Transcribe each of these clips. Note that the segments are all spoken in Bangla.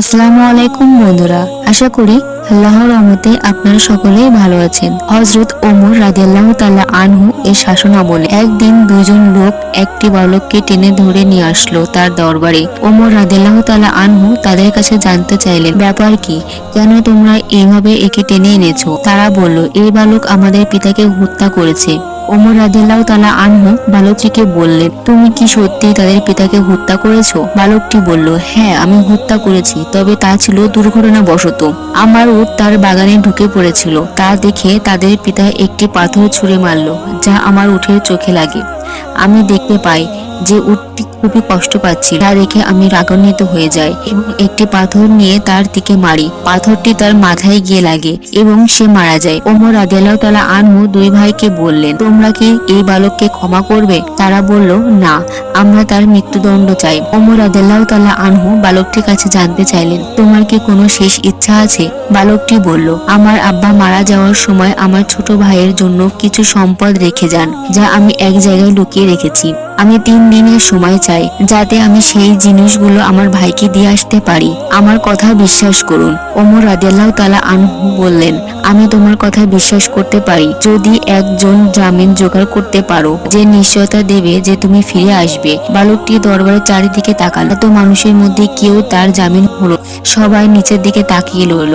আসসালামু আলাইকুম, বন্ধুরা। আশা করি আল্লাহর রহমতে আপনারা সকলেই ভালো আছেন। হজরত ওমর রাদিয়াল্লাহু তাআলা আনহু এর শাসনামলে একদিন দুজন লোক একটি বালককে টেনে ধরে নিয়ে আসলো তার দরবারে। ওমর রাদিয়াল্লাহু তাআলা আনহু তাদের কাছে জানতে চাইলেন, ব্যাপার কি? কেন তোমরা এইভাবে একে টেনে এনেছো? তারা বলল, এই বালক আমাদের পিতাকে হত্যা করেছে। ওমর রাদিল্লাহ তালা আনহু বালকটিকে বললেন তুমি কি সত্যি তাদের পিতাকে হত্যা করেছ? বালকটি বলল হ্যাঁ আমি হত্যা করেছি, তবে তা ছিল দুর্ঘটনাবশত। আমার উট তার বাগানে ঢুকে পড়েছিল। তা দেখে তাদের পিতা একটি পাথর ছুঁড়ে মারল, যা আমার উঠে চোখে লাগে। আমি দেখতে পাই যে উটটি খুবই কষ্ট পাচ্ছি। তা দেখে আমি রাগান্বিত হয়ে যাই এবং একটি পাথর নিয়ে তার দিকে মারি। পাথরটি তার মাথায় গিয়ে লাগে এবং সে মারা যায়। ওমর আদিয়াল্লাহ তালা আনহু দুই ভাইকে বললেন, তোমরা কি এই বালককে ক্ষমা করবে? তারা বলল, না, আমরা তার মৃত্যুদণ্ড চাই। ওমর আদিয়াল্লাহ তালা আনহু বালকটির কাছে জানতে চাইলেন, তোমার কি কোনো শেষ ইচ্ছা আছে? বালকটি বলল, আমার আব্বা মারা যাওয়ার সময় আমার ছোট ভাইয়ের জন্য কিছু সম্পদ রেখে যান, যা আমি এক জায়গায় লুকিয়ে রেখেছি। আমি তিন দিনের সময় চাই যাতে আমি সেই জিনিসগুলো আমার ভাইকে দিয়ে আসতে পারি। আমার কথা বিশ্বাস করুন। ওমর রাদিয়াল্লাহ তালা আনহু বললেন, আমি তোমার কথা বিশ্বাস করতে পারি। যদি একজন জামিন জোগাড় করতে পারো, যে নিশ্চয়তা দেবে যে তুমি ফিরে আসবে। বালকটি দরবারের চারিদিকে তাকাল। এত মানুষের মধ্যে কেউ তার জামিন হলো সবাই নিচের দিকে তাকিয়ে রইল।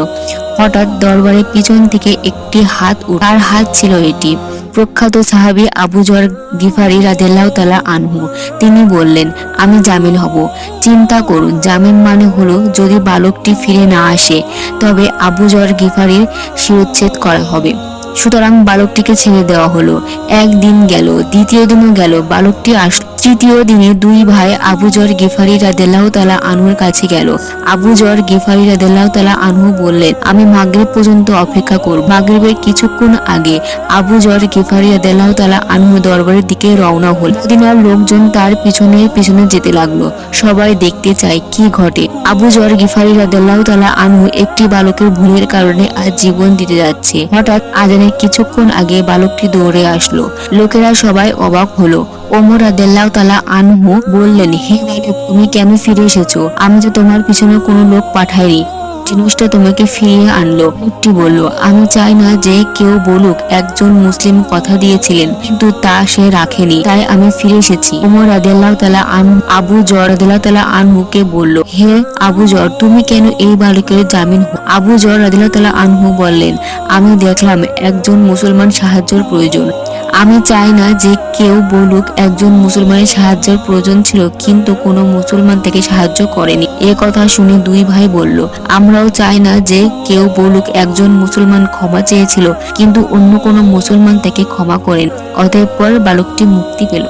হঠাৎ দরবারের পিছন থেকে একটি হাত তার হাত ছিল এটি। প্রখ্যাত সাহাবি আবু জর গিফারি রাদেল্লাহ তালা আনহু। তিনি বললেন, আমি জামিন হব। চিন্তা করুন জামিন মানে হলো যদি বালকটি ফিরে না আসে, তবে আবু জর গিফারির শিরোচ্ছেদ করা হবে। সুতরাং বালকটিকে ছেড়ে দেওয়া হলো। একদিন গেল, দ্বিতীয় দিনও গেল, বালকটি আসলো তৃতীয় দিনে দুই ভাই আবু জর গিফারি রাদেল্লাহ তালা আনহুর কাছে গেল। আবু জর গিফারি রাদেল্লাহ তালা আনহু বললেন, আমি মাগরিব পর্যন্ত অপেক্ষা করব। মাগরিবের কিছুক্ষণ আগে আবু জর গিফারি রাদেল্লাহ তালা আনহু দরবারের দিকে রওনা হল। মদিনার লোকজন তার পিছনে পিছনে যেতে লাগল। সবাই দেখতে চায়, কি ঘটে? আবু জর গিফারি রাদেল্লাহ তালা আনহু একটি বালকের ভুলের কারণে আজ জীবন দিতে যাচ্ছে। হঠাৎ আজানের কিছুক্ষণ আগে বালকটি দৌড়ে আসলো। লোকেরা সবাই অবাক হলো। ওমর রাদেল্লাহ তালা আনহু বললেন, হে তুমি কেন ফিরে এসেছ? আমি তো তোমার পিছনে কোনো লোক পাঠাইনি, জিনিসটা তোমাকে ফিরিয়ে আনলো। লোকটি বলল, আমি চাই না যে কেউ বলুক, একজন মুসলিম কথা দিয়েছিলেন, কিন্তু তা সে রাখেনি, তাই আমি ফিরে এসেছি। উমর রাদিয়াল্লাহু তালা আন আবু জর রাদিয়াল্লাহু তাআলা আনহুকে বলল, হে আবু জর, তুমি কেন এই বালকের জামিন হো?" আবু জর রাদিয়াল্লাহু তালা আনহু বললেন, আমি দেখলাম একজন মুসলমান সাহায্যের প্রয়োজন। আমি চাই না যে কেউ বলুক একজন মুসলমানের সাহায্যের প্রয়োজন ছিল, কিন্তু কোনো মুসলমান থেকে সাহায্য করেনি। এ কথা শুনে দুই ভাই বলল, আমরাও চাই না যে কেউ বলুক একজন মুসলমান ক্ষমা চেয়েছিল, কিন্তু অন্য কোনো মুসলমান থেকে ক্ষমা করেন। পর বালকটি মুক্তি পেল।